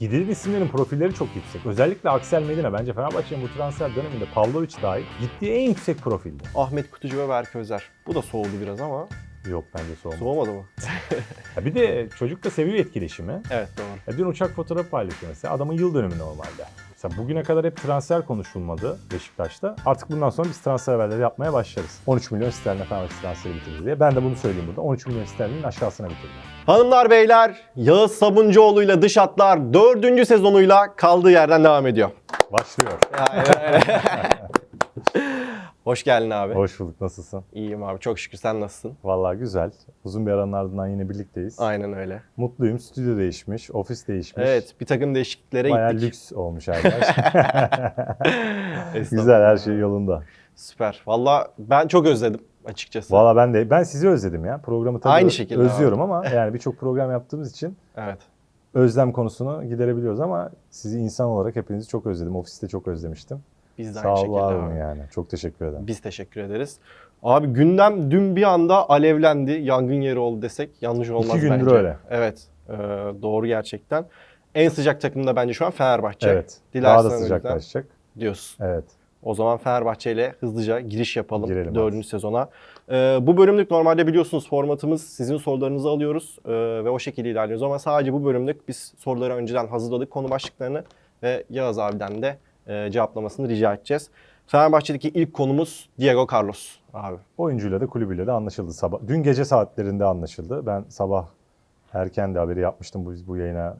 Gidilen isimlerin profilleri çok yüksek. Özellikle Axel Medina bence Fenerbahçe'nin bu transfer döneminde Pavlovic dahil gittiği en yüksek profildi. Ahmet Kutucu ve Berk Özer. Bu da soğudu biraz ama Yok bence soğuma. soğumadı mı? Ya bir de çocuk da seviyor etkileşimi. evet doğru. Ya dün uçak fotoğrafı paylaşıyor mesela. Adamın yıl dönümü normalde. Mesela bugüne kadar hep transfer konuşulmadı Beşiktaş'ta. Artık bundan sonra biz transfer haberleri yapmaya başlarız. 13 milyon sterline Fenerbahçe transferi bitirdi diye. Ben de bunu söyleyeyim burada. 13 milyon sterlinin aşağısına bitirdi. Hanımlar beyler Yağız Sabuncuoğlu'yla Dış Hatlar 4. sezonuyla kaldığı yerden devam ediyor. Başlıyor. Aynen öyle. Hoş geldin abi. Hoş bulduk. Nasılsın? İyiyim abi çok şükür sen nasılsın? Vallahi güzel. Uzun bir aranın ardından yine birlikteyiz. Aynen öyle. Mutluyum. Stüdyo değişmiş, ofis değişmiş. Evet bir takım değişikliklere Bayağı gittik. lüks olmuş her. Estağfurullah. güzel her şey yolunda. Süper. Valla ben çok özledim açıkçası. Valla ben de ben sizi özledim ya. Programı tabii Aynı şekilde özlüyorum ama yani birçok program yaptığımız için Evet. özlem konusunu giderebiliyoruz ama sizi insan olarak hepinizi çok özledim. Ofiste çok özlemiştim. Biz de Sağ aynı şekilde abi. olun yani. Çok teşekkür ederim. Biz teşekkür ederiz. Abi gündem dün bir anda alevlendi. Yangın yeri oldu desek yanlış olmaz İki gündür bence. öyle. Evet. e, doğru gerçekten. En sıcak takım da bence şu an Fenerbahçe. Evet. Dilersen Daha da sıcaklaşacak. Diyorsun. Evet. O zaman Fenerbahçe ile hızlıca giriş yapalım Girelim dördüncü hadi. sezona. Ee, bu bölümlük normalde biliyorsunuz formatımız sizin sorularınızı alıyoruz ee, ve o şekilde ilerliyoruz. Ama sadece bu bölümlük biz soruları önceden hazırladık konu başlıklarını ve Yağız abiden de e, cevaplamasını rica edeceğiz. Fenerbahçe'deki ilk konumuz Diego Carlos abi. Oyuncuyla da kulübüyle de anlaşıldı sabah. Dün gece saatlerinde anlaşıldı. Ben sabah erken de haberi yapmıştım bu, bu yayına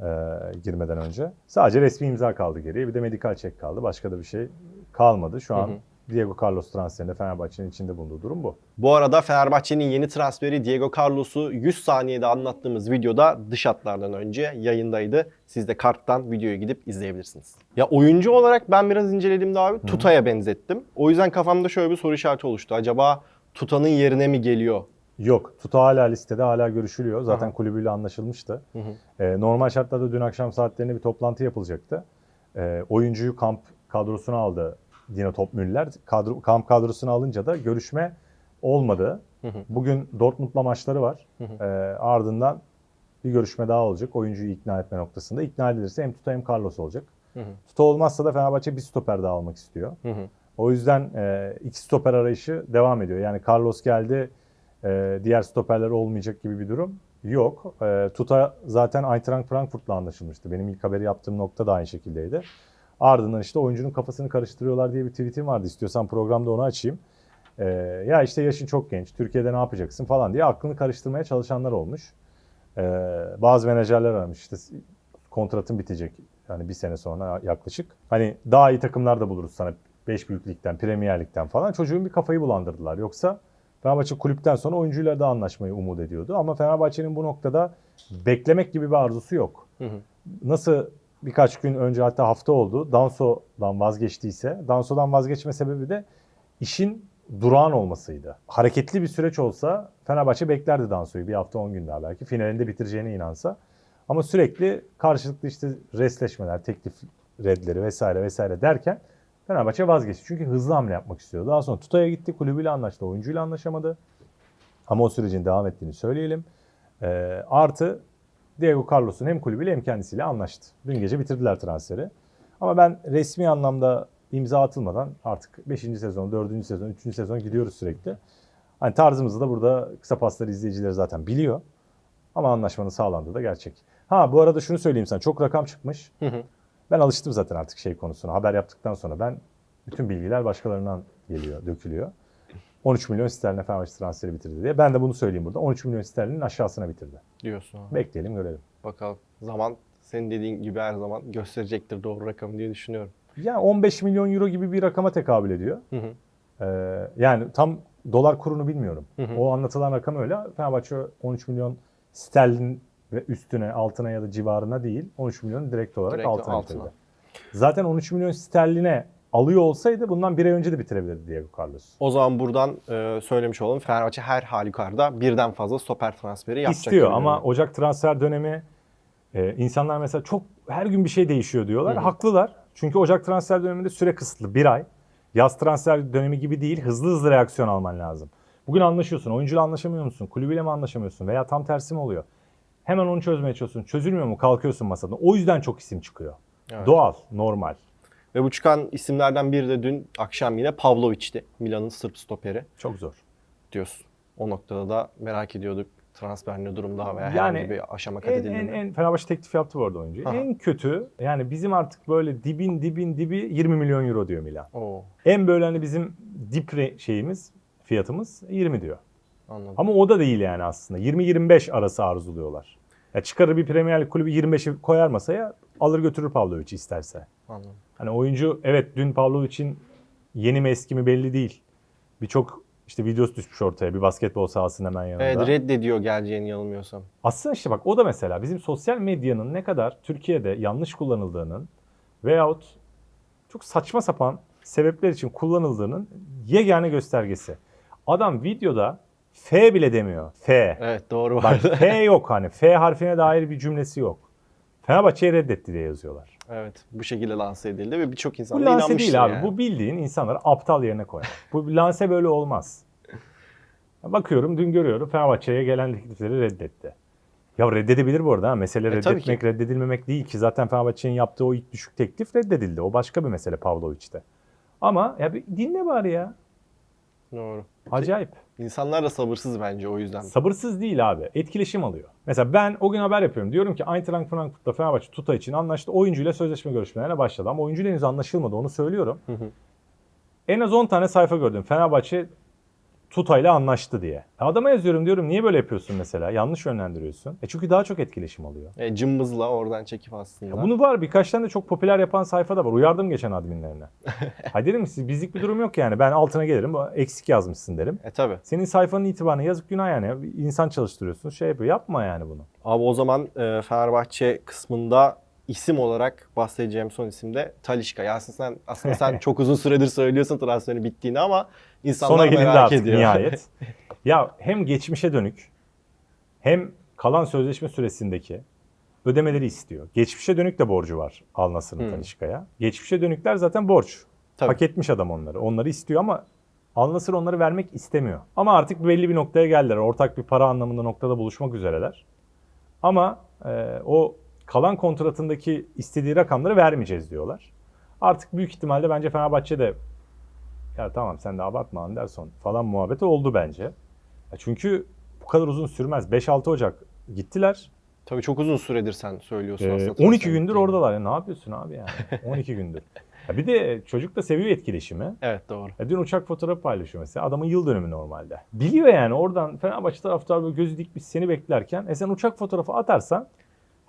e, girmeden önce. Sadece resmi imza kaldı geriye. Bir de medikal çek kaldı. Başka da bir şey kalmadı. Şu an Hı hı. Diego Carlos transferinde Fenerbahçe'nin içinde bulunduğu durum bu. Bu arada Fenerbahçe'nin yeni transferi Diego Carlos'u 100 saniyede anlattığımız videoda dış hatlardan önce yayındaydı. Siz de karttan videoyu gidip izleyebilirsiniz. Ya oyuncu olarak ben biraz incelediğimde abi Tuta'ya benzettim. O yüzden kafamda şöyle bir soru işareti oluştu. Acaba Tuta'nın yerine mi geliyor? Yok. Tuta hala listede hala görüşülüyor. Zaten Aha. kulübüyle anlaşılmıştı. Hı hı. Ee, normal şartlarda dün akşam saatlerinde bir toplantı yapılacaktı. Ee, oyuncuyu kamp kadrosuna aldı Dino Topmüller. Kadro, kamp kadrosuna alınca da görüşme olmadı. Hı hı. Bugün Dortmund'la maçları var. Hı hı. Ee, ardından bir görüşme daha olacak oyuncuyu ikna etme noktasında. İkna edilirse hem Tuta hem Carlos olacak. Hı hı. Tuta olmazsa da Fenerbahçe bir stoper daha almak istiyor. Hı hı. O yüzden e, iki stoper arayışı devam ediyor. Yani Carlos geldi, e, diğer stoperler olmayacak gibi bir durum yok. E, Tuta zaten Eintracht Frankfurt'la anlaşılmıştı. Benim ilk haberi yaptığım nokta da aynı şekildeydi. Ardından işte oyuncunun kafasını karıştırıyorlar diye bir tweetim vardı. İstiyorsan programda onu açayım. E, ya işte yaşın çok genç, Türkiye'de ne yapacaksın falan diye aklını karıştırmaya çalışanlar olmuş. E, bazı menajerler aramış işte kontratın bitecek. Yani bir sene sonra yaklaşık. Hani daha iyi takımlar da buluruz sana. 5 büyük ligden, Premier Lig'den falan. Çocuğun bir kafayı bulandırdılar. Yoksa Fenerbahçe kulüpten sonra oyuncuyla da anlaşmayı umut ediyordu. Ama Fenerbahçe'nin bu noktada beklemek gibi bir arzusu yok. Hı hı. Nasıl birkaç gün önce hatta hafta oldu Danso'dan vazgeçtiyse, Danso'dan vazgeçme sebebi de işin durağan olmasıydı. Hareketli bir süreç olsa Fenerbahçe beklerdi Danso'yu bir hafta 10 gün daha belki. Finalinde bitireceğine inansa. Ama sürekli karşılıklı işte resleşmeler, teklif redleri vesaire vesaire derken Fenerbahçe vazgeçti. Çünkü hızlı hamle yapmak istiyordu. Daha sonra Tuta'ya gitti, kulübüyle anlaştı, oyuncuyla anlaşamadı. Ama o sürecin devam ettiğini söyleyelim. Ee, artı Diego Carlos'un hem kulübüyle hem kendisiyle anlaştı. Dün gece bitirdiler transferi. Ama ben resmi anlamda imza atılmadan artık 5. sezon, 4. sezon, 3. sezon gidiyoruz sürekli. Hani tarzımızı da burada kısa pasları izleyicileri zaten biliyor. Ama anlaşmanın sağlandığı da gerçek. Ha bu arada şunu söyleyeyim sana. Çok rakam çıkmış. Hı hı. Ben alıştım zaten artık şey konusuna. Haber yaptıktan sonra ben bütün bilgiler başkalarından geliyor, dökülüyor. 13 milyon sterline Fenerbahçe transferi bitirdi diye. Ben de bunu söyleyeyim burada. 13 milyon sterlinin aşağısına bitirdi. Diyorsun abi. Bekleyelim görelim. Bakalım. Zaman senin dediğin gibi her zaman gösterecektir doğru rakamı diye düşünüyorum. Yani 15 milyon euro gibi bir rakama tekabül ediyor. Hı hı. Ee, yani tam dolar kurunu bilmiyorum. Hı hı. O anlatılan rakam öyle. Fenerbahçe 13 milyon sterlin ve üstüne, altına ya da civarına değil. 13 milyon direkt olarak Direkt altına, altına. bitirdi. Zaten 13 milyon sterline alıyor olsaydı bundan bir ay önce de bitirebilirdi Diego Carlos. O zaman buradan e, söylemiş olalım. Fenerbahçe her halükarda birden fazla stoper transferi yapacak. İstiyor ama. Ocak transfer dönemi e, insanlar mesela çok her gün bir şey değişiyor diyorlar. Hı hı. Haklılar. Çünkü Ocak transfer döneminde süre kısıtlı. Bir ay. Yaz transfer dönemi gibi değil. Hızlı hızlı reaksiyon alman lazım. Bugün anlaşıyorsun. Oyuncuyla anlaşamıyor musun? Kulübüyle mi anlaşamıyorsun? Veya tam tersi mi oluyor? Hemen onu çözmeye çalışıyorsun. Çözülmüyor mu? Kalkıyorsun masadan. O yüzden çok isim çıkıyor. Evet. Doğal, normal. Ve bu çıkan isimlerden biri de dün akşam yine Pavlovic'ti. Milan'ın Sırp stoperi Çok zor. diyorsun. O noktada da merak ediyorduk transfer ne durumda veya Yani herhangi bir aşama kat En, edildi en, mi? en Fenerbahçe teklif yaptı bu arada oyuncuyu. Aha. En kötü yani bizim artık böyle dibin dibin dibi 20 milyon euro diyor Milan. Oo, En böyle hani bizim dip şeyimiz fiyatımız 20 diyor. anladım. Ama o da değil yani aslında. 20-25 arası arzuluyorlar. Ya çıkarır bir Premier Lig kulübü 25'i koyar masaya alır götürür Pavlovic'i isterse. anladım. Hani oyuncu evet dün Pavlovic'in yeni mi eski mi belli değil. Birçok işte videosu düşmüş ortaya bir basketbol sahasının hemen yanında. Evet reddediyor geleceğini yanılmıyorsam. Aslında işte bak o da mesela bizim sosyal medyanın ne kadar Türkiye'de yanlış kullanıldığının veyahut çok saçma sapan sebepler için kullanıldığının yegane göstergesi. Adam videoda F bile demiyor. F. Evet doğru Bak. F yok hani. F harfine dair bir cümlesi yok. Fenerbahçe'yi reddetti diye yazıyorlar. Evet bu şekilde lanse edildi ve birçok insan Bu da lanse değil abi. yani. Bu bildiğin insanları aptal yerine koymak. Bu lanse böyle olmaz. Bakıyorum dün görüyorum Fenerbahçe'ye gelen teklifleri reddetti. Ya reddedebilir bu arada. Ha. Mesele E, tabii reddetmek, ki. reddedilmemek değil ki. Zaten Fenerbahçe'nin yaptığı o ilk düşük teklif reddedildi. O başka bir mesele Pavlovic'te. Ama ya bir dinle bari ya. Doğru. Acayip. İnsanlar da sabırsız bence o yüzden. Sabırsız değil abi. Etkileşim alıyor. Mesela ben o gün haber yapıyorum. Diyorum ki Eintracht Frankfurt'ta Fenerbahçe Tuta için anlaştı. Oyuncuyla sözleşme görüşmelerine başladı. Ama oyuncuyla henüz anlaşılmadı. Onu söylüyorum. Hı hı. En az 10 tane sayfa gördüm. Fenerbahçe Tuta'yla anlaştı diye. Adama yazıyorum diyorum niye böyle yapıyorsun mesela? Yanlış yönlendiriyorsun. E çünkü daha çok etkileşim alıyor. E, cımbızla oradan çekip aslında. Ya bunu var birkaç tane de çok popüler yapan sayfa da var. Uyardım geçen adminlerine. ha dedim siz bizlik bir durum yok yani. Ben altına gelirim eksik yazmışsın derim. E tabi. Senin sayfanın itibarına yazık günah yani. İnsan çalıştırıyorsun şey yapıyor. Yapma yani bunu. Abi o zaman e, Fenerbahçe kısmında isim olarak bahsedeceğim son isim de Talişka. Yasin sen aslında sen çok uzun süredir söylüyorsun transferin bittiğini ama insanlar Sona merak artık ediyor. nihayet. ya hem geçmişe dönük hem kalan sözleşme süresindeki ödemeleri istiyor. Geçmişe dönük de borcu var Al Nassr'ın Hmm. Talişka'ya. Geçmişe dönükler zaten borç. Tabii. Hak etmiş adam onları. Onları istiyor ama Al Nassr onları vermek istemiyor. Ama artık belli bir noktaya geldiler. Ortak bir para anlamında noktada buluşmak üzereler. Ama e, o kalan kontratındaki istediği rakamları vermeyeceğiz diyorlar. Artık büyük ihtimalle bence Fenerbahçe de ya tamam sen de abartma Anderson falan muhabbeti oldu bence. Ya çünkü bu kadar uzun sürmez. 5-6 Ocak gittiler. Tabii çok uzun süredir sen söylüyorsun Ee, aslında. 12 transfer gündür oradalar. Ya ne yapıyorsun abi yani? 12 gündür. Ya bir de çocuk da seviyor etkileşimi. Evet doğru. Ya dün uçak fotoğrafı paylaşıyor mesela. Adamın yıl dönümü normalde. Biliyor yani oradan Fenerbahçe taraftarı böyle gözü dikmiş seni beklerken. E sen uçak fotoğrafı atarsan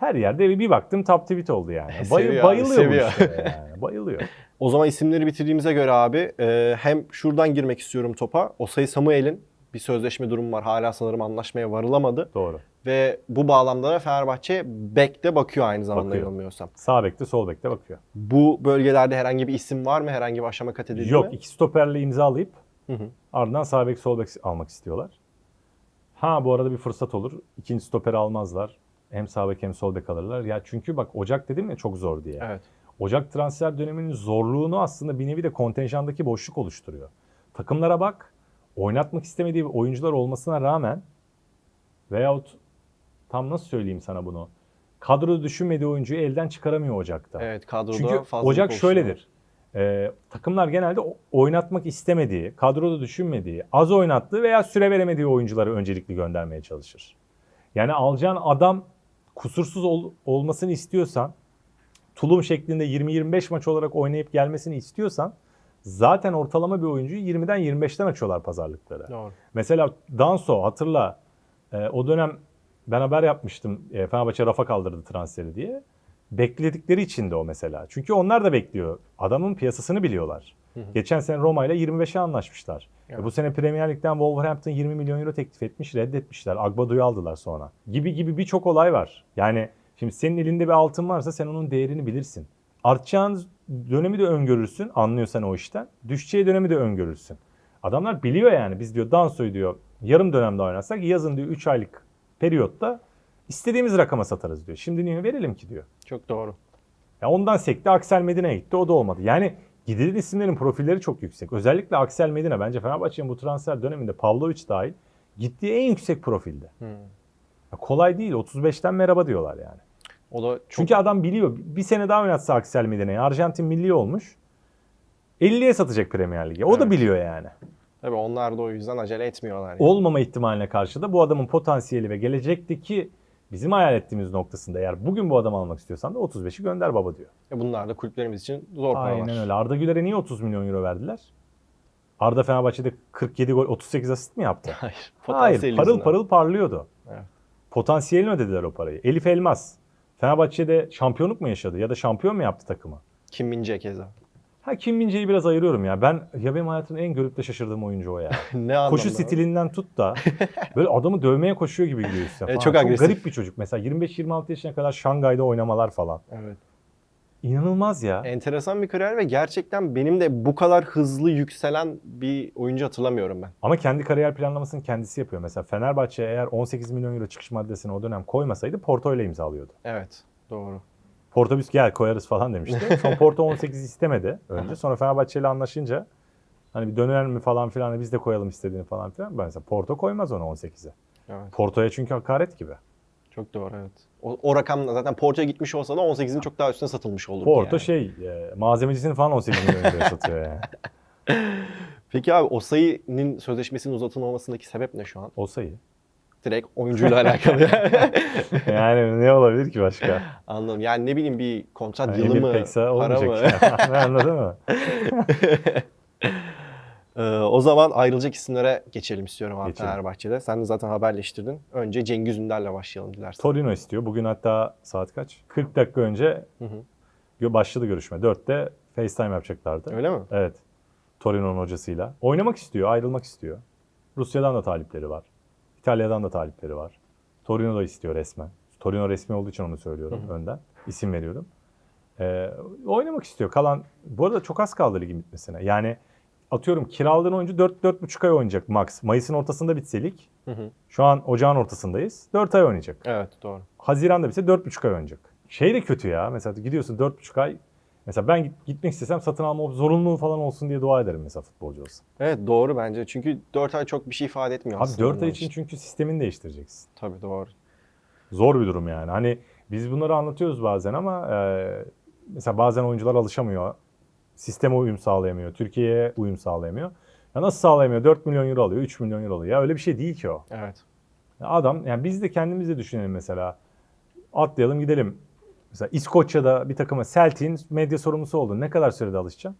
her yerde bir baktım top tweet oldu yani. Bay- Seviyor bayılıyor işlere yani. Bayılıyor. O zaman isimleri bitirdiğimize göre abi e, hem şuradan girmek istiyorum topa. Osay Samuel'in bir sözleşme durumu var. Hala sanırım anlaşmaya varılamadı. Doğru. Ve bu bağlamda da Fenerbahçe bekte bakıyor aynı zamanda Bakıyor. yanılmıyorsam. Sağ bekte sol bekte bakıyor. Bu bölgelerde herhangi bir isim var mı? Herhangi bir aşama kat edildi Yok mi? iki stoperle imzalayıp Hı hı. ardından sağ bek sol bek almak istiyorlar. Ha bu arada bir fırsat olur. İkinci stoperi almazlar. Hem sağ bek hem sol bek alırlar. Ya çünkü bak Ocak dedim ya çok zor diye. Evet. Ocak transfer döneminin zorluğunu aslında bir nevi de kontenjandaki boşluk oluşturuyor. Takımlara bak. Oynatmak istemediği oyuncular olmasına rağmen veyahut tam nasıl söyleyeyim sana bunu? Kadroda düşünmediği oyuncuyu elden çıkaramıyor Ocak'ta. Evet kadroda Çünkü fazla Ocak şöyledir. Ee, takımlar genelde oynatmak istemediği, kadroda düşünmediği, az oynattığı veya süre veremediği oyuncuları öncelikli göndermeye çalışır. Yani alacağın adam kusursuz ol- olmasını istiyorsan, tulum şeklinde 20-25 maç olarak oynayıp gelmesini istiyorsan zaten ortalama bir oyuncuyu 20'den 25'ten açıyorlar pazarlıkları. Doğru. Mesela Danso hatırla e, o dönem ben haber yapmıştım e, Fenerbahçe rafa kaldırdı transferi diye. Bekledikleri için de o mesela. Çünkü onlar da bekliyor. Adamın piyasasını biliyorlar. Hı hı. Geçen sene Roma ile 25'e anlaşmışlar. E, Evet. bu sene Premier Lig'den Wolverhampton 20 milyon euro teklif etmiş, reddetmişler. Agbado'yu aldılar sonra. Gibi gibi birçok olay var. Yani şimdi senin elinde bir altın varsa sen onun değerini bilirsin. Artacağın dönemi de öngörürsün anlıyorsan o işten. Düşeceği dönemi de öngörürsün. Adamlar biliyor yani biz diyor Danso'yu diyor yarım dönemde oynarsak yazın diyor 3 aylık periyotta istediğimiz rakama satarız diyor. Şimdi niye verelim ki diyor. Çok doğru. Ya ondan sekti Aksel Medine gitti o da olmadı. Yani gidilen isimlerin profilleri çok yüksek. Özellikle Aksel Medine bence Fenerbahçe'nin bu transfer döneminde Pavlovic dahil gittiği en yüksek profilde. Ya kolay değil. 35'ten merhaba diyorlar yani. O da çok Çünkü adam biliyor. Bir sene daha oynatsa Aksel Midene'yi. Arjantin milli olmuş. 50'ye satacak Premier Lig'e. O da Evet. biliyor yani. tabii onlar da o yüzden acele etmiyorlar. Yani. Olmama ihtimaline karşı da bu adamın potansiyeli ve gelecekteki bizim hayal ettiğimiz noktasında eğer bugün bu adamı almak istiyorsan da 35'i gönder baba diyor. E bunlar da kulüplerimiz için zor paralar. Aynen öyle. Arda Güler'e niye 30 milyon euro verdiler? Arda Fenerbahçe'de 47 gol 38 asist mi yaptı? Hayır. Hayır, parıl yüzünden. parıl parlıyordu. Evet. Potansiyelini ödediler o parayı. Elif Elmas. Fenerbahçe'de şampiyonluk mu yaşadı ya da şampiyon mu yaptı takımı? Kim Mince keza. Ha Kim Mince'yi biraz ayırıyorum ya. Ben ya benim hayatımda en görüp de şaşırdığım oyuncu o ya. ne anlamda? Koşu stilinden tut da böyle adamı dövmeye koşuyor gibi gidiyor üstüne falan. çok agresif. garip bir çocuk. Mesela 25-26 yaşına kadar Şangay'da oynamalar falan. Evet. İnanılmaz ya. Enteresan bir kariyer ve gerçekten benim de bu kadar hızlı yükselen bir oyuncu hatırlamıyorum ben. Ama kendi kariyer planlamasını kendisi yapıyor. Mesela Fenerbahçe eğer 18 milyon euro çıkış maddesini o dönem koymasaydı Porto ile imzalıyordu. Evet. Doğru. Porto biz gel koyarız falan demişti. Sonra Porto 18 istemedi önce. Sonra Fenerbahçe ile anlaşınca hani bir döner mi falan filan hani biz de koyalım istediğini falan filan. Ben mesela Porto koymaz onu 18'e. Evet. Porto'ya çünkü hakaret gibi. Çok doğru evet. O, o rakamla zaten Porto'ya gitmiş olsa da 18'in çok daha üstüne satılmış olurdu Porto yani. şey e, malzemecisini falan 18 milyon satıyor yani. Peki abi Osayi'nin sözleşmesinin uzatılmamasındaki sebep ne şu an? O sayı. Direkt oyuncuyla alakalı. Yani ne olabilir ki başka? Anladım. Yani ne bileyim bir kontrat Yani yılı mı? Para mı? yani. Anladın mı? Ee, o zaman ayrılacak isimlere geçelim istiyorum abi Geçelim. Fenerbahçe'de. Sen de zaten haberleştirdin. Önce Cengiz Ünder'le başlayalım dilersen. Torino istiyor. Bugün hatta saat kaç? 40 dakika önce Hı hı. başladı görüşme. 4'te FaceTime yapacaklardı. Öyle mi? Evet. Torino'nun hocasıyla. Oynamak istiyor, ayrılmak istiyor. Rusya'dan da talipleri var. İtalya'dan da talipleri var. Torino da istiyor resmen. Torino resmi olduğu için onu söylüyorum Hı hı. önden. İsim veriyorum. Ee, oynamak istiyor. Kalan bu arada çok az kaldı ligin bitmesine. Yani atıyorum kiraladığın oyuncu 4-4,5 ay oynayacak max. Mayıs'ın ortasında bitse lig. Hı hı. Şu an ocağın ortasındayız. 4 ay oynayacak. Evet doğru. Haziran'da bitse 4,5 ay oynayacak. Şey de kötü ya. Mesela gidiyorsun 4,5 ay. Mesela ben git- gitmek istesem satın alma zorunluluğu falan olsun diye dua ederim mesela futbolcu olsa. Evet doğru bence. Çünkü 4 ay çok bir şey ifade etmiyor Abi aslında. 4 ay için çünkü sistemini değiştireceksin. Tabii doğru. Zor bir durum yani. Hani biz bunları anlatıyoruz bazen ama e, mesela bazen oyuncular alışamıyor. Sisteme uyum sağlayamıyor. Türkiye'ye uyum sağlayamıyor. Ya nasıl sağlayamıyor? 4 milyon euro alıyor, 3 milyon euro alıyor. Ya öyle bir şey değil ki o. Evet. Ya Adam yani biz de kendimiz de düşünelim mesela. Atlayalım gidelim. Mesela İskoçya'da bir takıma Celtic'in medya sorumlusu oldun. Ne kadar sürede alışacaksın?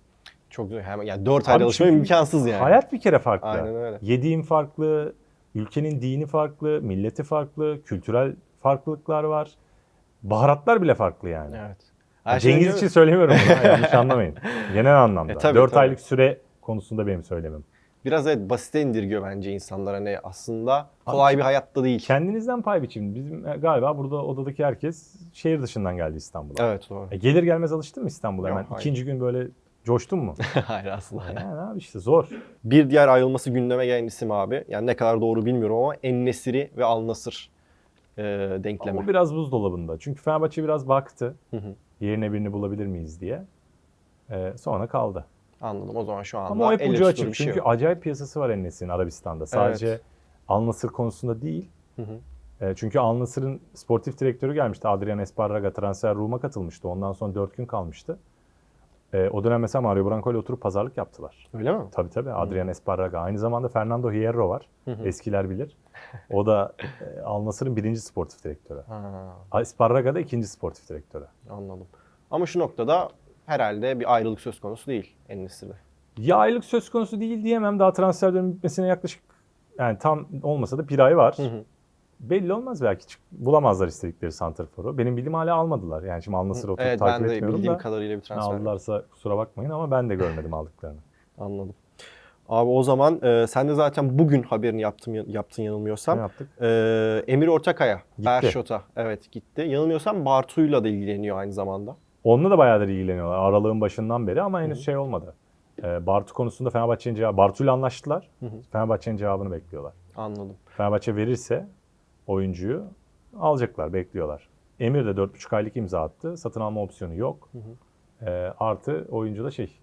Çok. Hemen yani 4 ay Abi alışma imkansız yani. Hayat bir kere farklı. Aynen öyle. Yediğin farklı, ülkenin dini farklı, milleti farklı, kültürel farklılıklar var. Baharatlar bile farklı yani. Evet. Şeyden Cengiz için söylemiyorum bunu. ha, Yanlış anlamayın. Genel anlamda. E, tabii, 4 tabii. aylık süre konusunda benim söylemem. Biraz evet basite indirgiyor bence insanlar. Hani aslında kolay bir hayatta değil. Kendinizden pay biçin. Bizim e, galiba burada odadaki herkes şehir dışından geldi İstanbul'a. Evet doğru. E, gelir gelmez alıştın mı İstanbul'a? Yok, Hemen hayır. ikinci gün böyle coştun mu? Hayır aslında. yani abi işte zor. Bir diğer ayrılması gündeme gelen isim abi. Yani ne kadar doğru bilmiyorum ama En-Nesyri ve Al-Nasır e, denklemi. Ama biraz buzdolabında. Çünkü Fenerbahçe biraz baktı. Hı hı. Yerine birini bulabilir miyiz diye. E, sonra kaldı. Anladım. O zaman şu anda Ama o hep ucu açık. şey Çünkü yok. acayip piyasası var Enes'in Arabistan'da. Sadece Al Nassr konusunda değil. Hı hı. E, çünkü Al Nassr'ın sportif direktörü gelmişti. Adrian Esparraga transfer room'a katılmıştı. Ondan sonra 4 gün kalmıştı. E, o dönem mesela Mario Branco ile oturup pazarlık yaptılar. Öyle mi? Tabii tabii Adrian Esparraga. Aynı zamanda Fernando Hierro var. Hı hı. Eskiler bilir. O da e, Al Nassr'ın birinci sportif direktörü. Ha, Esparraga da ikinci sportif direktörü. anladım. Ama şu noktada herhalde bir ayrılık söz konusu değil En-Nesyri'de. Ya aylık söz konusu değil diyemem. Daha transfer dönemi bitmesine yaklaşık yani tam olmasa da bir ay var. Hı hı. Belli olmaz belki. Çık- Bulamazlar istedikleri santrforu. Benim bildiğim hala almadılar. Yani şimdi Al Nassr'ı oturup Evet takip ben de etmiyorum bildiğim da. kadarıyla bir transfer. Aldılarsa kusura bakmayın ama ben de görmedim aldıklarını. Anladım. Abi o zaman e, sen de zaten bugün haberini yaptım, yaptın yanılmıyorsam. Ne yaptık? E, Emir Ortakaya, Gitti. Erşot'a evet gitti. Yanılmıyorsam Bartu'yla da ilgileniyor aynı zamanda. Onunla da bayağıdır ilgileniyorlar. Aralığın başından beri ama henüz şey olmadı. Ee, Bartu konusunda Fenerbahçe'nin cevabı. Bartu ile anlaştılar. Fenerbahçe'nin cevabını bekliyorlar. Anladım. Fenerbahçe verirse oyuncuyu alacaklar, bekliyorlar. Emir de 4,5 aylık imza attı. Satın alma opsiyonu yok. Hı hı. Ee, artı oyuncu da şey,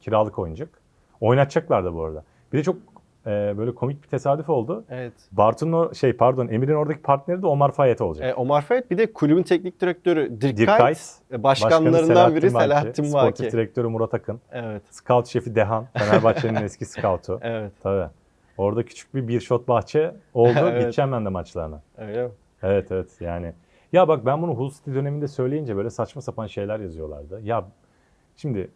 kiralık oynayacak. Oynatacaklar da bu arada. Bir de çok e, böyle komik bir tesadüf oldu. Evet. Bartu'nun o şey pardon Emir'in oradaki partneri de Omar Fayet olacak. E, Omar Fayet bir de kulübün teknik direktörü Dirk, Dirk Kuyt, e, başkanlarından biri Vaki, Selahattin Sportif Vaki. direktörü Murat Akın. Evet. Scout şefi Dehan. Fenerbahçe'nin eski scoutu. Evet. Tabii. Orada küçük bir bir shot bahçe oldu. Evet. Gideceğim ben de maçlarına. Öyle mi? Evet evet yani. Ya bak ben bunu Hull City döneminde söyleyince böyle saçma sapan şeyler yazıyorlardı. Ya şimdi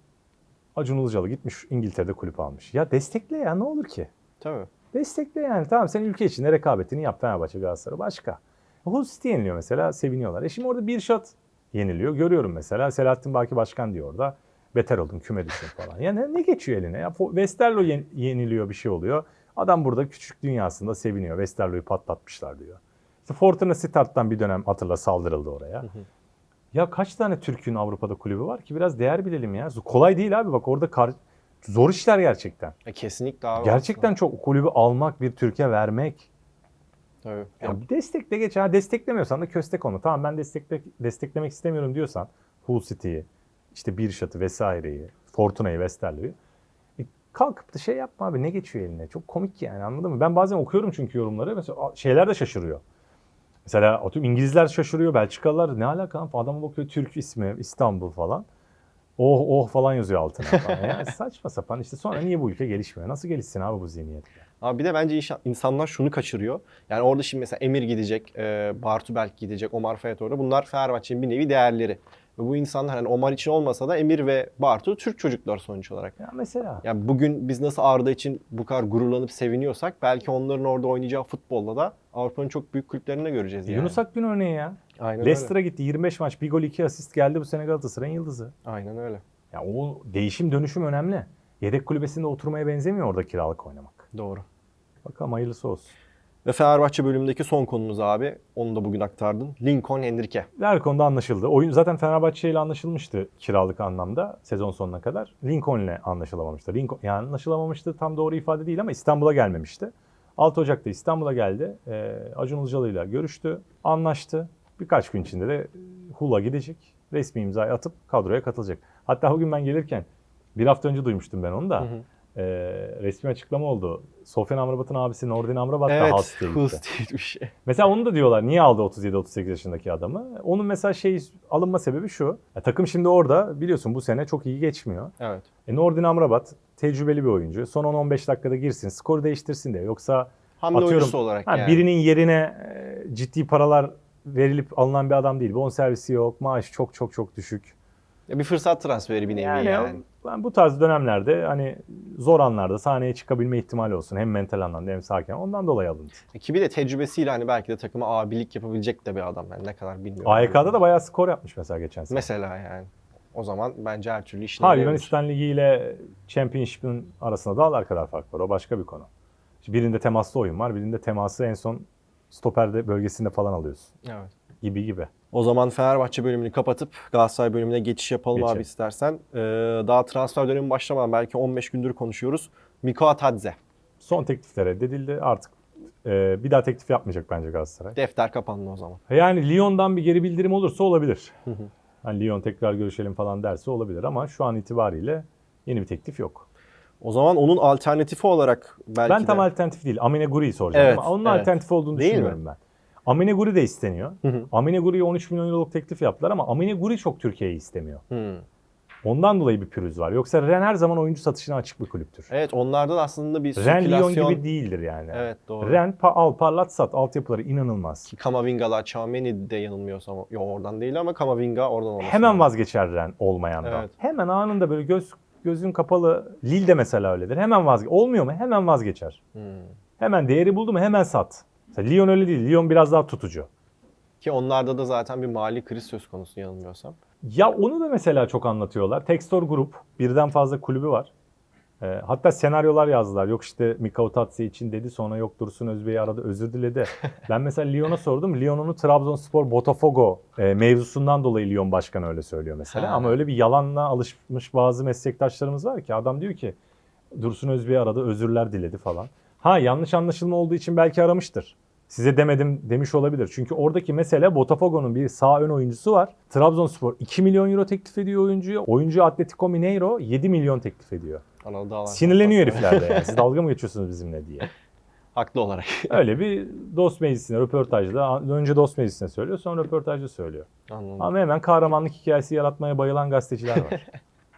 Acun Ilıcalı gitmiş İngiltere'de kulüp almış. Ya destekle ya ne olur ki? Tabii. Destekle yani. Tamam sen ülke içinde rekabetini yap Fenerbahçe Galatasaray başka. Hull City yeniliyor mesela seviniyorlar. E şimdi orada bir shot yeniliyor. Görüyorum mesela Selahattin Baki Başkan diyor orada. Beter oldum küme düştüm falan. Ya ne, geçiyor eline? Ya Westerlo yen- yeniliyor bir şey oluyor. Adam burada küçük dünyasında seviniyor. Westerlo'yu patlatmışlar diyor. İşte Fortuna Sittard'dan bir dönem hatırla saldırıldı oraya. Ya kaç tane Türk'ün Avrupa'da kulübü var ki biraz değer bilelim ya. Kolay değil abi bak orada kar- zor işler gerçekten. E, kesinlikle abi. Gerçekten çok kulübü almak, bir Türkiye vermek. Tabii. Ya bir destekle geç. Ha desteklemiyorsan da köstek olma. Tamam ben destekle, desteklemek istemiyorum diyorsan Hull City'yi, işte Birşat'ı vesaireyi, Fortuna'yı, Westerlo'yu. E, kalkıp da şey yapma abi ne geçiyor eline? Çok komik yani anladın mı? Ben bazen okuyorum çünkü yorumları. Mesela şeyler de şaşırıyor. Mesela atıyorum İngilizler şaşırıyor, Belçikalılar ne alaka lan? Adama bakıyor Türk ismi, İstanbul falan. Oh oh falan yazıyor altına falan. Yani saçma sapan işte sonra niye bu ülke gelişmiyor? Nasıl gelişsin abi bu zihniyetle? Abi bir de bence insanlar şunu kaçırıyor. Yani orada şimdi mesela Emir gidecek, e, Bartu belki gidecek, Omar Fayet orada. Bunlar Fenerbahçe'nin bir nevi değerleri. Ve bu insanlar hani Omar için olmasa da Emir ve Bartu Türk çocuklar sonuç olarak. Ya mesela. Yani bugün biz nasıl Arda için bu kadar gururlanıp seviniyorsak belki onların orada oynayacağı futbolda da Avrupa'nın çok büyük kulüplerinde göreceğiz yani. Yunus Akgün örneği ya. Aynen Leicester'a gitti 25 maç, bir gol, iki asist geldi bu sene Galatasaray'ın yıldızı. Aynen öyle. Ya o değişim dönüşüm önemli. Yedek kulübesinde oturmaya benzemiyor orada kiralık oynamak. Doğru. Bakalım hayırlısı olsun. Ve Fenerbahçe bölümündeki son konumuz abi. Onu da bugün aktardın. Lincoln Henrique. Her konuda anlaşıldı. Oyun zaten Fenerbahçe ile anlaşılmıştı kiralık anlamda sezon sonuna kadar. Lincoln ile anlaşılamamıştı. Lincoln, yani anlaşılamamıştı tam doğru ifade değil ama İstanbul'a gelmemişti. 6 Ocak'ta İstanbul'a geldi. Ee, Acun Ilıcalı ile görüştü, anlaştı. Birkaç gün içinde de Hull'a gidecek. Resmi imzayı atıp kadroya katılacak. Hatta bugün ben gelirken bir hafta önce duymuştum ben onu da. Hı hı. Ee, resmi açıklama oldu. Sofyan Amrabat'ın abisi Nordin Amrabat da Evet, gitti. City bir şey. Mesela onu da diyorlar. Niye aldı 37-38 yaşındaki adamı? Onun mesela şey alınma sebebi şu. Ya takım şimdi orada biliyorsun bu sene çok iyi geçmiyor. Evet. E Nordin Amrabat tecrübeli bir oyuncu. Son 10-15 dakikada girsin, skoru değiştirsin diye. Yoksa Hamle Atıyorum, olarak ha, yani. birinin yerine e, ciddi paralar verilip alınan bir adam değil. Bonservisi yok, maaş çok çok çok düşük. Ya bir fırsat transferi bir nevi yani. Yani, ben bu tarz dönemlerde hani zor anlarda sahneye çıkabilme ihtimali olsun. Hem mental anlamda hem sakin. Ondan dolayı alındı. Ki bir de tecrübesiyle hani belki de takıma abilik yapabilecek de bir adam. Yani ne kadar bilmiyorum. AYK'da da bayağı skor yapmış mesela geçen sene. Mesela yani. O zaman bence her türlü işine Ha yarayabilir. Yunanistan Ligi ile Championship'in arasında dağlar kadar fark var. O başka bir konu. Şimdi birinde temaslı oyun var. Birinde teması en son stoperde bölgesinde falan alıyorsun. Evet. Gibi gibi. O zaman Fenerbahçe bölümünü kapatıp Galatasaray bölümüne geçiş yapalım Geçelim. abi istersen. Ee, daha transfer dönemi başlamadan belki 15 gündür konuşuyoruz. Miko Atadze. Son teklifler reddedildi. Artık e, bir daha teklif yapmayacak bence Galatasaray. Defter kapandı o zaman. Yani Lyon'dan bir geri bildirim olursa olabilir. hı. Hani Lyon tekrar görüşelim falan derse olabilir ama şu an itibariyle yeni bir teklif yok. O zaman onun alternatifi olarak belki ben de... tam alternatif değil. Amine Guri'yi soracağım Evet, ama onun evet. alternatif olduğunu Değil düşünmüyorum ben. Amine Guri de isteniyor. Hı hı. Amine Guri'ye 13 milyon euroluk teklif yaptılar ama Amine Guri çok Türkiye'yi istemiyor. Hmm. Ondan dolayı bir pürüz var. Yoksa Ren her zaman oyuncu satışına açık bir kulüptür. Evet onlarda da aslında bir Ren Lyon gibi değildir yani. Evet doğru. Ren pa- al parlat sat altyapıları inanılmaz. Ki Kamavinga'lar, Çameni de yanılmıyorsam. Yok oradan değil ama Kamavinga oradan olması Hemen lazım. vazgeçer Ren olmayandan. Evet. Hemen anında böyle göz gözün kapalı Lille de mesela öyledir. Hemen vazge olmuyor mu? Hemen vazgeçer. Hmm. Hemen değeri buldu mu hemen sat. Mesela Lyon öyle değil. Lyon biraz daha tutucu. Ki onlarda da zaten bir mali kriz söz konusu yanılmıyorsam. Ya onu da mesela çok anlatıyorlar. Textor Grup birden fazla kulübü var. Ee, hatta senaryolar yazdılar. Yok işte Mikao Tatsi için dedi sonra yok Dursun Özbey'i aradı özür diledi. ben mesela Lyon'a sordum. Lyon onu Trabzonspor Botafogo e, mevzusundan dolayı Lyon başkanı öyle söylüyor mesela. Ha. Ama öyle bir yalanla alışmış bazı meslektaşlarımız var ki adam diyor ki Dursun Özbey'i aradı özürler diledi falan. Ha yanlış anlaşılma olduğu için belki aramıştır. Size demedim demiş olabilir. Çünkü oradaki mesele Botafogo'nun bir sağ ön oyuncusu var. Trabzonspor 2 milyon euro teklif ediyor oyuncuya. Oyuncu Atletico Mineiro 7 milyon teklif ediyor. Sinirleniyor herifler de yani. Siz dalga mı geçiyorsunuz bizimle diye. Haklı olarak. Öyle bir dost meclisine, röportajda. Önce dost meclisine söylüyor sonra röportajda söylüyor. Anladım. Ama hemen kahramanlık hikayesi yaratmaya bayılan gazeteciler var.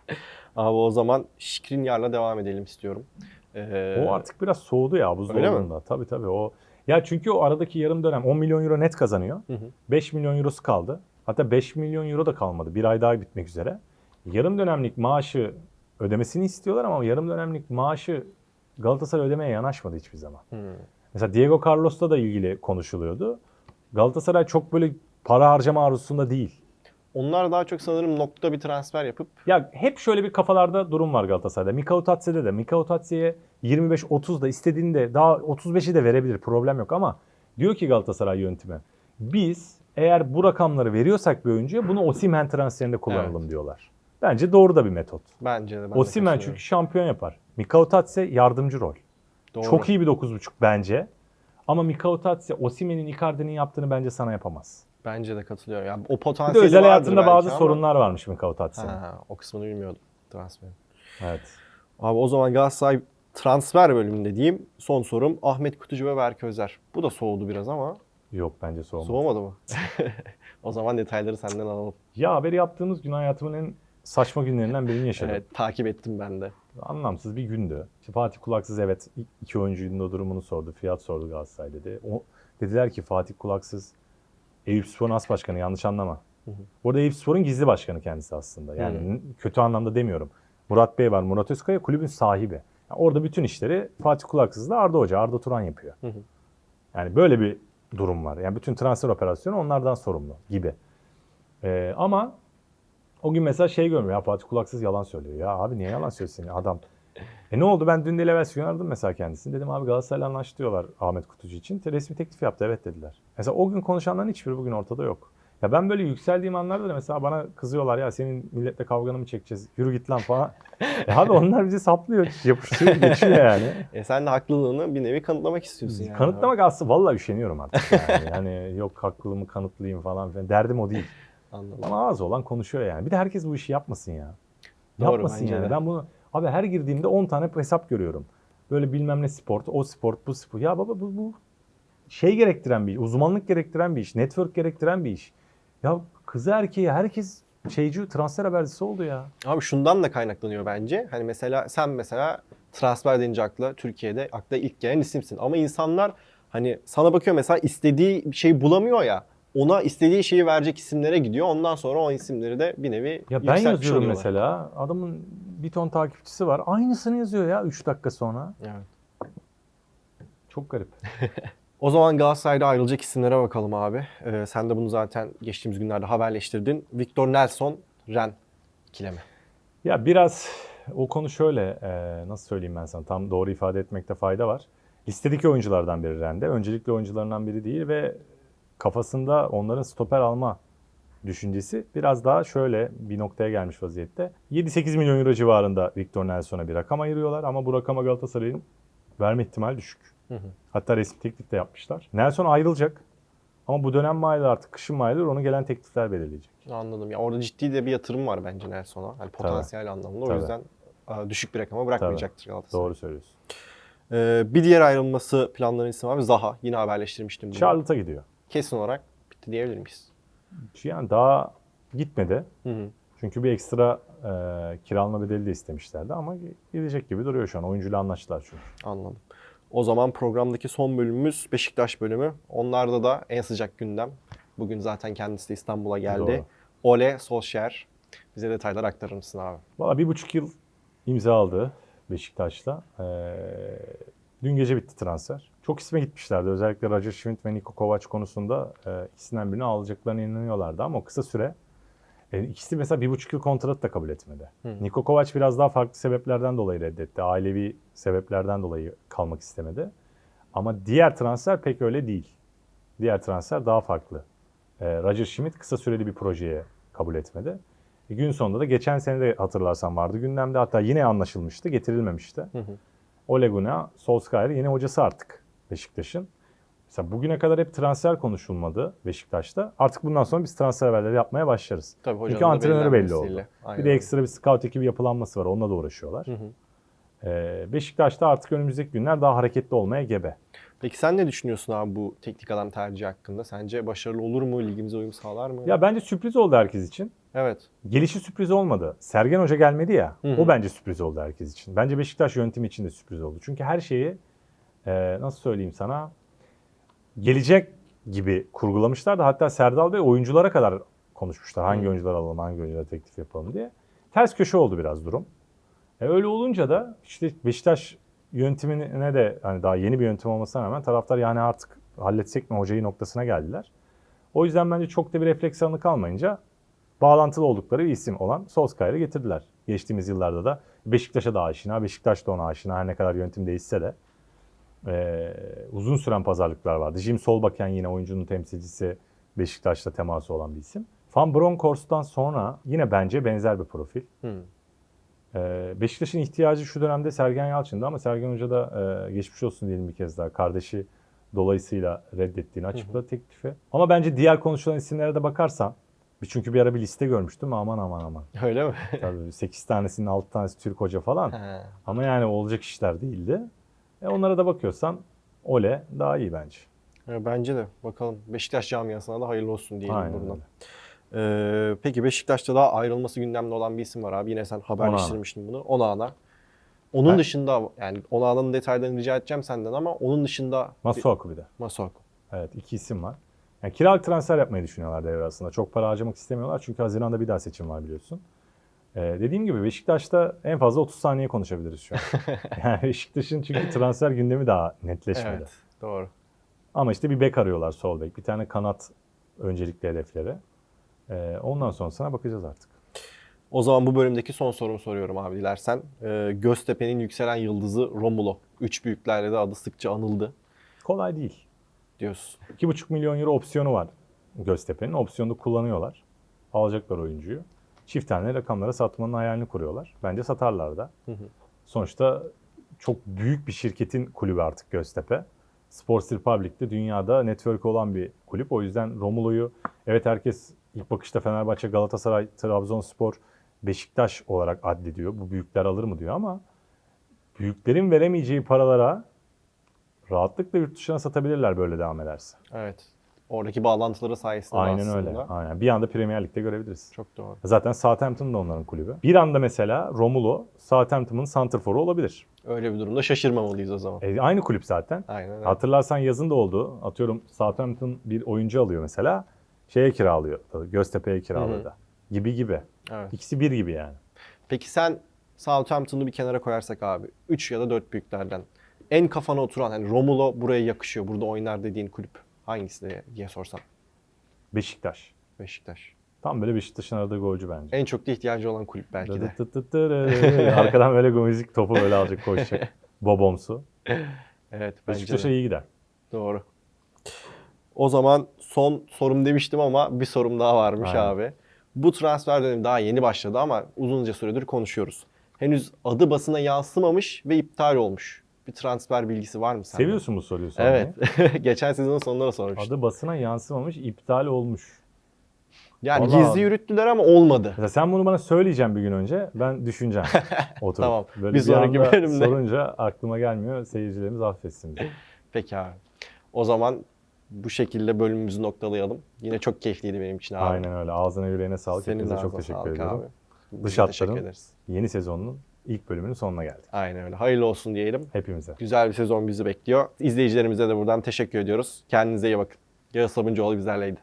Abi o zaman Şikrinyar'la devam edelim istiyorum. Ee, O artık biraz soğudu ya buzdolabında. Tabii tabii o. Ya çünkü o aradaki yarım dönem 10 milyon euro net kazanıyor. Hı hı. 5 milyon eurosu kaldı. Hatta 5 milyon euro da kalmadı. Bir ay daha bitmek üzere. Yarım dönemlik maaşı ödemesini istiyorlar ama yarım dönemlik maaşı Galatasaray ödemeye yanaşmadı hiçbir zaman. Hı. Mesela Diego Carlos'la da ilgili konuşuluyordu. Galatasaray çok böyle para harcama arzusunda değil. Onlar daha çok sanırım nokta bir transfer yapıp Ya hep şöyle bir kafalarda durum var Galatasaray'da. Mikao Tatse'de de. Mikao Tatse'ye 25-30 da istediğinde daha 35'i de verebilir. Problem yok ama diyor ki Galatasaray yönetimi. Biz eğer bu rakamları veriyorsak bir oyuncuya bunu Osimhen transferinde kullanalım diyorlar. Bence doğru da bir metot. bence de ben de Osimhen katılıyorum. çünkü şampiyon yapar. Mikao Tatse yardımcı rol. Doğru. Çok iyi bir 9.5 bence. Ama Mikao Tatse Osimhen'in Icardi'nin yaptığını bence sana yapamaz. Bence de katılıyorum. Yani o potansiyeli özel hayatında bazı ama- sorunlar varmış Mikao Tatse'nin. Ha, o kısmını bilmiyordum transferin. Evet. Abi o zaman Galatasaray transfer bölümünde diyeyim. Son sorum Ahmet Kutucu ve Berk Özer. Bu da soğudu biraz ama Yok bence soğumaz. soğumadı mı? o zaman detayları senden alalım. Ya haberi yaptığımız gün hayatımın en saçma günlerinden birini yaşadım. Evet takip ettim ben de. Anlamsız bir gündü. İşte Fatih Kulaksız evet iki oyuncunun da durumunu sordu. Fiyat sordu Galatasaray dedi. O, dediler ki Fatih Kulaksız Eyüp Spor'un as başkanı yanlış anlama. Hı hı. Bu arada Eyüp Spor'un gizli başkanı kendisi aslında. Yani Hı. kötü anlamda demiyorum. Murat Bey var. Murat Özkaya kulübün sahibi. Yani orada bütün işleri Fatih Kulaksız'la Arda Hoca, Arda Turan yapıyor. Hı hı. Yani böyle bir durum var. Yani bütün transfer operasyonu onlardan sorumlu gibi. Ee, ama o gün mesela şey görmüyor. Ya Fatih Kulaksız yalan söylüyor. Ya abi niye yalan söylüyorsun adam? E ne oldu? Ben dün evvelsi gün aradım mesela kendisini. Dedim abi Galatasaray'la anlaştı diyorlar Ahmet Kutucu için. Resmi teklif yaptı. Evet dediler. Mesela o gün konuşanların hiçbiri bugün ortada yok. Ya ben böyle yükseldiğim anlarda da mesela bana kızıyorlar ya senin milletle kavganı mı çekeceğiz? Yürü git lan falan. E abi onlar bizi saplıyor, yapıştırıyor, geçiyor yani. E sen de haklılığını bir nevi kanıtlamak istiyorsun yani. Kanıtlamak aslında vallahi üşeniyorum artık yani. yani yok haklılığımı kanıtlayayım falan filan. Derdim o değil. Anladım. Ama ağzı olan konuşuyor yani. Bir de herkes bu işi yapmasın ya. Doğru, yapmasın yani. de. Ben bunu abi her girdiğimde 10 tane hesap görüyorum. Böyle bilmem ne sport, o sport, bu spor. Ya baba bu, bu şey gerektiren bir iş, uzmanlık gerektiren bir iş, network gerektiren bir iş. Ya kızı erkeği herkes şeyci transfer habercisi oldu ya. Abi şundan da kaynaklanıyor bence. Hani mesela sen mesela transfer denince akla Türkiye'de akla ilk gelen isimsin. Ama insanlar hani sana bakıyor mesela istediği şeyi bulamıyor ya. Ona istediği şeyi verecek isimlere gidiyor. Ondan sonra o isimleri de bir nevi Ya ben yükseltmiş yazıyorum oluyorlar. mesela. Adamın bir ton takipçisi var. Aynısını yazıyor ya 3 dakika sonra. Evet. Çok garip. O zaman Galatasaray'da ayrılacak isimlere bakalım abi. Ee, sen de bunu zaten geçtiğimiz günlerde haberleştirdin. Victor Nelson, Ren ikilemi. Ya biraz o konu şöyle e, nasıl söyleyeyim ben sana tam doğru ifade etmekte fayda var. Listedeki oyunculardan biri Rende. Öncelikli oyuncularından biri değil ve kafasında onların stoper alma düşüncesi biraz daha şöyle bir noktaya gelmiş vaziyette. 7-8 milyon euro civarında Victor Nelson'a bir rakam ayırıyorlar ama bu rakama Galatasaray'ın verme ihtimali düşük. Hı hı. Hatta resmi teklif de yapmışlar. Nelson ayrılacak ama bu dönem mi ayrılır artık kışın mı ayrılır onu gelen teklifler belirleyecek. Anladım. Ya orada ciddi de bir yatırım var bence Nelson'a. Hani potansiyel anlamında. O Tabii. yüzden e, düşük bir rakama bırakmayacaktır Galatasaray. Doğru söylüyorsun. Ee, bir diğer ayrılması planlanan isim abi Zaha. Yine haberleştirmiştim bunu. Charlotte'a gidiyor. Kesin olarak bitti diyebilir miyiz? Yani daha gitmedi. Hı hı. Çünkü bir ekstra e, kiralama bedeli de istemişlerdi ama gidecek gibi duruyor şu an. Oyuncuyla anlaştılar çünkü. Anladım. O zaman programdaki son bölümümüz Beşiktaş bölümü. Onlarda da en sıcak gündem. Bugün zaten kendisi de İstanbul'a geldi. Doğru. Ole Solskjaer. Bize detaylar aktarır mısın abi? Valla bir buçuk yıl imza aldı Beşiktaş'la. E, dün gece bitti transfer. Çok isme gitmişlerdi. Özellikle Roger Schmidt ve Niko Kovac konusunda e, ikisinden birini alacaklarına inanıyorlardı ama kısa süre e, ikisi mesela bir buçuk yıl kontrat da kabul etmedi. Hı. Niko Kovac biraz daha farklı sebeplerden dolayı reddetti. Ailevi sebeplerden dolayı kalmak istemedi. Ama diğer transfer pek öyle değil. Diğer transfer daha farklı. E, Roger Schmidt kısa süreli bir projeye kabul etmedi. E, gün sonunda da geçen sene de hatırlarsan vardı gündemde hatta yine anlaşılmıştı, getirilmemişti. Hı hı. Ole Gunnar Solskjaer yeni hocası artık Beşiktaş'ın. Mesela bugüne kadar hep transfer konuşulmadı Beşiktaş'ta. Artık bundan sonra biz transfer haberleri yapmaya başlarız. Tabii hocanın Çünkü antrenörü belli oldu. Aynen Bir de ekstra bir scout ekibi yapılanması var. Onunla da uğraşıyorlar. Hı hı. Ee, Beşiktaş'ta artık önümüzdeki günler daha hareketli olmaya gebe. Peki sen ne düşünüyorsun abi bu teknik adam tercihi hakkında? Sence başarılı olur mu? Ligimize uyum sağlar mı? Ya bence sürpriz oldu herkes için. Evet. Gelişi sürpriz olmadı. Sergen Hoca gelmedi ya. Hı hı. O bence sürpriz oldu herkes için. Bence Beşiktaş yönetimi için de sürpriz oldu. Çünkü her şeyi e, nasıl söyleyeyim sana gelecek gibi kurgulamışlar da hatta Serdal Bey oyunculara kadar konuşmuşlar. Hangi Hı. oyuncular alalım, hangi oyunculara teklif yapalım diye. Ters köşe oldu biraz durum. E, öyle olunca da işte Beşiktaş yönetimine de hani daha yeni bir yönetim olmasına rağmen taraftar yani artık halletsek mi hocayı noktasına geldiler. O yüzden bence çok da bir refleks alanı kalmayınca bağlantılı oldukları bir isim olan Solskjaer'i getirdiler. Geçtiğimiz yıllarda da Beşiktaş'a da aşina, Beşiktaş da ona aşina her ne kadar yönetim değişse de. Ee, uzun süren pazarlıklar vardı. Jim Solbakken yine oyuncunun temsilcisi Beşiktaş'ta teması olan bir isim. Van Bronckhorst'tan sonra yine bence benzer bir profil. Ee, Beşiktaş'ın ihtiyacı şu dönemde Sergen Yalçın'dı ama Sergen Hoca da e, geçmiş olsun diyelim bir kez daha. Kardeşi dolayısıyla reddettiğini açıkladı teklifi. Ama bence diğer konuşulan isimlere de bakarsan çünkü bir ara bir liste görmüştüm aman aman aman. Öyle mi? Tabii 8 tanesinin 6 tanesi Türk hoca falan. He. Ama yani olacak işler değildi. E onlara da bakıyorsan Ole daha iyi bence. E, Bence de. Bakalım Beşiktaş camiasına da hayırlı olsun diyelim Aynen buradan. öyle. Ee, peki Beşiktaş'ta da ayrılması gündemde olan bir isim var abi. Yine sen haberleştirmiştin bunu. Onana. Onun Ben- dışında yani Onana'nın detaylarını rica edeceğim senden ama onun dışında Masuaku bir de. Masuaku. Evet iki isim var. Yani kiralık transfer yapmayı düşünüyorlar devre arasında. Çok para harcamak istemiyorlar çünkü Haziran'da bir daha seçim var biliyorsun. Ee, dediğim gibi Beşiktaş'ta en fazla 30 saniye konuşabiliriz şu an. yani Beşiktaş'ın çünkü transfer gündemi daha netleşmedi. Evet. Doğru. Ama işte bir bek arıyorlar sol bek. Bir tane kanat öncelikli hedefleri. Ee, ondan sonrasına bakacağız artık. O zaman bu bölümdeki son sorumu soruyorum abi dilersen. Ee, Göztepe'nin yükselen yıldızı Romulo. Üç büyüklerle de adı sıkça anıldı Kolay değil. diyorsun. 2,5 milyon euro opsiyonu var Göztepe'nin. Opsiyonu kullanıyorlar. Alacaklar oyuncuyu. Çift tane rakamlara satmanın hayalini kuruyorlar. Bence satarlar da. Hı hı. Sonuçta çok büyük bir şirketin kulübü artık Göztepe. Sports Republic'te dünyada network olan bir kulüp. O yüzden Romulo'yu evet herkes ilk bakışta Fenerbahçe, Galatasaray, Trabzonspor, Beşiktaş olarak addediyor. Bu büyükler alır mı diyor ama büyüklerin veremeyeceği paralara rahatlıkla yurt dışına satabilirler böyle devam ederse. Evet. Oradaki bağlantıları sayesinde Aynen aslında. öyle. Aynen. Bir anda Premier Lig'de görebiliriz. Çok doğru. Zaten Southampton da onların kulübü. Bir anda mesela Romulo Southampton'ın santrforu olabilir. Öyle bir durumda şaşırmamalıyız o zaman. E, aynı kulüp zaten. Aynen öyle. Hatırlarsan yazın da oldu. Atıyorum Southampton bir oyuncu alıyor mesela. Şeye kiralıyor. Göztepe'ye kiraladı. Gibi gibi. Evet. İkisi bir gibi yani. Peki sen Southampton'u bir kenara koyarsak abi 3 ya da 4 büyüklerden en kafana oturan hani Romulo buraya yakışıyor, burada oynar dediğin kulüp hangisi diye, diye sorsam. Beşiktaş. Beşiktaş. Tam böyle Beşiktaş'ın aradığı golcü bence. En çok da ihtiyacı olan kulüp belki de. Dıdıtıtıtırı. Arkadan böyle müzik topu böyle alacak koşacak. Bobomsu. Evet bence Beşiktaş'a de. iyi gider. Doğru. O zaman son sorum demiştim ama bir sorum daha varmış Aynen. abi. Bu transfer dönemi daha yeni başladı ama uzunca süredir konuşuyoruz. Henüz adı basına yansımamış ve iptal olmuş. Bir transfer bilgisi var mı sende? Seviyorsun bu soruyu sormayı. Evet. Geçen sezonun sonunda da sormuştum. Adı basına yansımamış, iptal olmuş. Yani Vallahi- gizli yürüttüler ama olmadı. Mesela sen bunu bana söyleyeceğim bir gün önce. Ben düşüneceğim. Oturup. Tamam, Böyle bir bir, sonraki bölümde. sorunca aklıma gelmiyor. Seyircilerimiz affetsin. bizi. Peki abi. O zaman bu şekilde bölümümüzü noktalayalım. Yine çok keyifliydi benim için abi. Aynen öyle. Ağzına yüreğine sağlık. Senin Hepinize çok teşekkür ediyorum. Abi. Dış hatların yeni sezonunun ilk bölümünün sonuna geldik. Aynen öyle. Hayırlı olsun diyelim. Hepimize. Güzel bir sezon bizi bekliyor. İzleyicilerimize de buradan teşekkür ediyoruz. Kendinize iyi bakın. Yağız Sabuncuoğlu bizlerleydi.